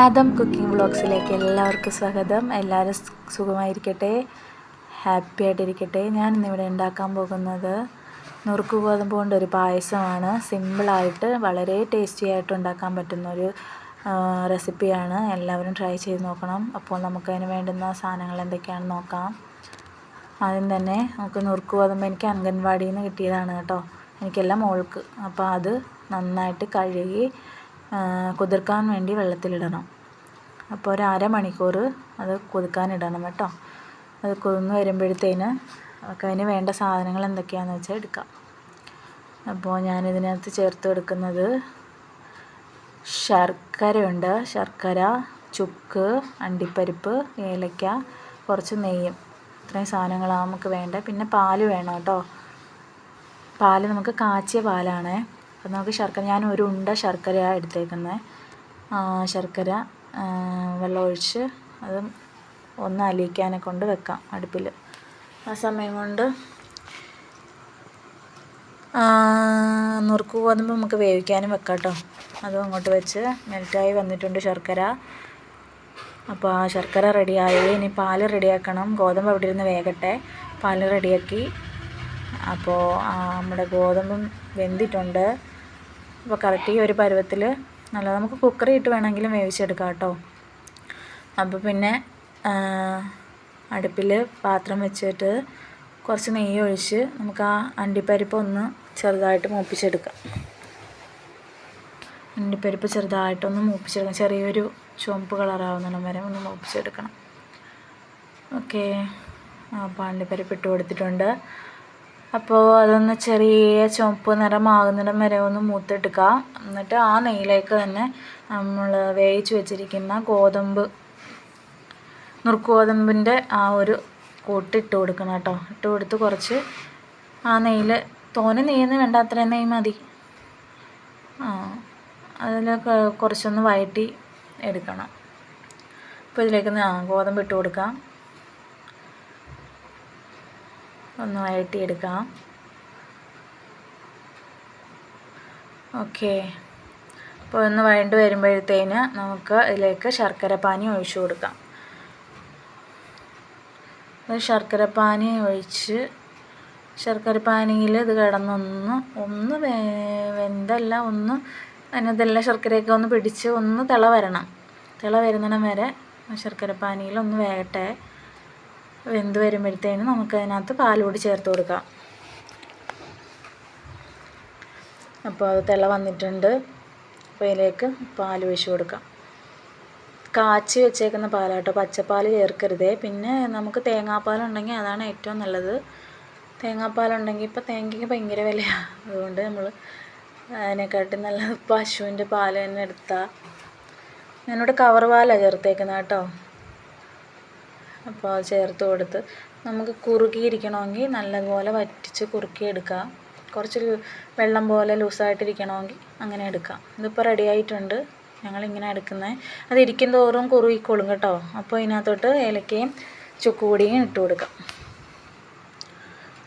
Adam cooking വ്ളോഗ്സിലേക്ക് എല്ലാവർക്കും സ്വാഗതം. എല്ലാവരും സുഖമായിരിക്കട്ടെ? ഹാപ്പി ആയിട്ടിരിക്കട്ടെ? ഞാൻ ഇന്നിവിടെ ഉണ്ടാക്കാൻ പോകുന്നത് നുറുക്ക് ഗോതമ്പ് കൊണ്ടൊരു പായസമാണ്. സിമ്പിളായിട്ട് വളരെ ടേസ്റ്റി ആയിട്ട് ഉണ്ടാക്കാൻ പറ്റുന്ന ഒരു റെസിപ്പിയാണ് എല്ലാവരും ട്രൈ ചെയ്ത് നോക്കണം. അപ്പോൾ നമുക്കതിന് വേണ്ടുന്ന സാധനങ്ങൾ എന്തൊക്കെയാണെന്ന് നോക്കാം. ആദ്യം തന്നെ നമുക്ക് നുറുക്ക് ഗോതമ്പ് എനിക്ക് അംഗൻവാടിയിൽ നിന്ന് കിട്ടിയതാണ് കേട്ടോ. എനിക്കെല്ലാം മോൾക്ക്. അപ്പോൾ അത് നന്നായിട്ട് കഴുകി കുതിർക്കാൻ വേണ്ടി വെള്ളത്തിലിടണം. അപ്പോൾ ഒരു അരമണിക്കൂർ അത് കുതിർക്കാനിടണം കേട്ടോ. അത് കുതിർന്ന് വരുമ്പോഴത്തേന് നമുക്ക് അതിന് വേണ്ട സാധനങ്ങൾ എന്തൊക്കെയാണെന്ന് വെച്ചാൽ എടുക്കാം. അപ്പോൾ ഞാനിതിനകത്ത് ചേർത്ത് എടുക്കുന്നത് ശർക്കരയുണ്ട്. ശർക്കര ചുക്ക് അണ്ടിപ്പരിപ്പ് ഏലക്ക കുറച്ച് നെയ്യും. ഇത്രയും സാധനങ്ങളാണ് നമുക്ക് വേണ്ടത്. പിന്നെ പാൽ വേണം കേട്ടോ. പാൽ നമുക്ക് കാച്ചിയ പാലാണേ. അപ്പം നമുക്ക് ശർക്കര ഞാൻ ഒരു ഉണ്ട ശർക്കരയാണ് എടുത്തേക്കുന്നത്. ശർക്കര വെള്ളം ഒഴിച്ച് അത് ഒന്ന് അലിയിക്കാനെ കൊണ്ട് വെക്കാം അടുപ്പിൽ. ആ സമയം കൊണ്ട് നുറുക്ക് ഗോതമ്പ് നമുക്ക് വേവിക്കാനും വെക്കാം കേട്ടോ അതും അങ്ങോട്ട് വെച്ച് മെൽറ്റായി വന്നിട്ടുണ്ട് ശർക്കര. അപ്പോൾ ആ ശർക്കര റെഡിയായി ഇനി പാൽ റെഡിയാക്കണം ഗോതമ്പ് അവിടെ ഇരുന്ന് വേകട്ടെ. പാൽ റെഡിയാക്കി അപ്പോൾ നമ്മുടെ ഗോതമ്പും വെന്തിട്ടുണ്ട്. അപ്പോൾ കറക്റ്റ് ഈ ഒരു പരുവത്തിൽ നല്ല നമുക്ക് കുക്കറി ഇട്ട് വേണമെങ്കിലും വേവിച്ചെടുക്കാം കേട്ടോ. അപ്പോൾ പിന്നെ അടുപ്പിൽ പാത്രം വെച്ചിട്ട് കുറച്ച് നെയ്യ് ഒഴിച്ച് നമുക്ക് ആ അണ്ടിപ്പരിപ്പ് ഒന്ന് ചെറുതായിട്ട് മൂപ്പിച്ചെടുക്കാം. അണ്ടിപ്പരിപ്പ് ചെറുതായിട്ടൊന്ന് മൂപ്പിച്ചെടുക്കാം. ചെറിയൊരു ചുവപ്പ് കളറാവുന്നിടം വരെ ഒന്ന് മൂപ്പിച്ചെടുക്കണം. ഓക്കെ. അപ്പോൾ അണ്ടിപ്പരിപ്പ് ഇട്ട് കൊടുത്തിട്ടുണ്ട്. അപ്പോൾ അതൊന്ന് ചെറിയ ചുവപ്പ് നിറമാകുന്നിടം വരെ ഒന്ന് മൂത്തെടുക്കുക എന്നിട്ട് ആ നെയ്യിലേക്ക് തന്നെ നമ്മൾ വേവിച്ച് വെച്ചിരിക്കുന്ന ഗോതമ്പ് നുറുക്ക് ഗോതമ്പിന്റെ ആ ഒരു കൂട്ട് ഇട്ട് കൊടുക്കണം കേട്ടോ. ഇട്ട് കൊടുത്ത് കുറച്ച് ആ നെയ്യിൽ തോനെ നെയ്യൊന്നും വേണ്ട അത്രയും നെയ്യ് മതി. ആ അതിൽ കുറച്ചൊന്ന് വഴറ്റി എടുക്കണം. അപ്പോൾ ഇതിലേക്ക് ഗോതമ്പ് ഇട്ട് കൊടുക്കാം. ഒന്ന് വഴറ്റിയെടുക്കാം. ഓക്കെ. അപ്പോൾ ഒന്ന് വഴണ്ട് വരുമ്പോഴത്തേന് നമുക്ക് ഇതിലേക്ക് ശർക്കര പാനി ഒഴിച്ചു കൊടുക്കാം. ശർക്കര പാനി ഒഴിച്ച് ശർക്കര പാനിയിൽ ഇത് കിടന്നൊന്ന് ഒന്ന് വെന്തല്ല ഒന്ന് അതിനകത്തെല്ലാം ശർക്കരയൊക്കെ ഒന്ന് പിടിച്ച് ഒന്ന് തിള വരണം. തിള വരുന്നിടം വരെ ശർക്കര പാനിയിൽ ഒന്ന് വേകട്ടെ. വെന്ത് വരുമ്പോഴത്തേനും നമുക്കതിനകത്ത് പാലുകൂടി ചേർത്ത് കൊടുക്കാം. അപ്പോൾ അത് തിള വന്നിട്ടുണ്ട്. അപ്പോൾ ഇതിലേക്ക് പാൽ ഒഴിച്ച് കൊടുക്കാം. കാച്ചി വെച്ചേക്കുന്ന പാലാട്ടോ. പച്ചപ്പാൽ ചേർക്കരുതേ. പിന്നെ നമുക്ക് തേങ്ങാപ്പാലുണ്ടെങ്കിൽ അതാണ് ഏറ്റവും നല്ലത്. തേങ്ങാപ്പാലുണ്ടെങ്കിൽ ഇപ്പോൾ തേങ്ങയ്ക്ക് ഭയങ്കര വിലയാണ് അതുകൊണ്ട് നമ്മൾ അതിനെക്കാട്ടി നല്ല പശുവിന്റെ പാൽ തന്നെ എടുത്താൽ ഞാനിവിടെ കവർ പാലാണ് ചേർത്തേക്കുന്നത് കേട്ടോ. അപ്പോൾ അത് ചേർത്ത് കൊടുത്ത് നമുക്ക് കുറുകിയിരിക്കണമെങ്കിൽ നല്ലതുപോലെ വറ്റിച്ച് കുറുക്കിയെടുക്കാം കുറച്ച് വെള്ളം പോലെ ലൂസായിട്ടിരിക്കണമെങ്കിൽ അങ്ങനെ എടുക്കാം. ഇതിപ്പോൾ റെഡി ആയിട്ടുണ്ട്. ഞങ്ങളിങ്ങനെ എടുക്കുന്നത് അത് ഇരിക്കും തോറും കുറുകിക്കോളും കേട്ടോ. അപ്പോൾ ഇതിനകത്തോട്ട് ഏലക്കയും ചുക്കുപൊടിയും ഇട്ട് കൊടുക്കാം.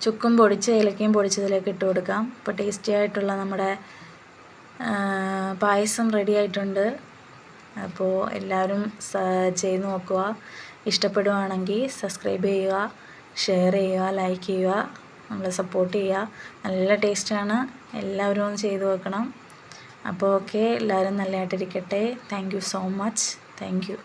ചുക്കും പൊടിച്ച് ഏലക്കയും പൊടിച്ചതിലേക്ക് ഇട്ട് കൊടുക്കാം. അപ്പോൾ ടേസ്റ്റി ആയിട്ടുള്ള നമ്മുടെ പായസം റെഡി ആയിട്ടുണ്ട്. അപ്പോൾ എല്ലാവരും ചെയ്ത് നോക്കുക. ഇഷ്ടപ്പെടുവാണെങ്കിൽ സബ്സ്ക്രൈബ് ചെയ്യുക ഷെയർ ചെയ്യുക ലൈക്ക് ചെയ്യുക നമ്മളെ സപ്പോർട്ട് ചെയ്യുക. നല്ല ടേസ്റ്റാണ് എല്ലാവരും ഒന്ന് ചെയ്ത് നോക്കണം. അപ്പോൾ ഓക്കെ എല്ലാവരും നല്ലതായിട്ടിരിക്കട്ടെ. Thank you so much thank you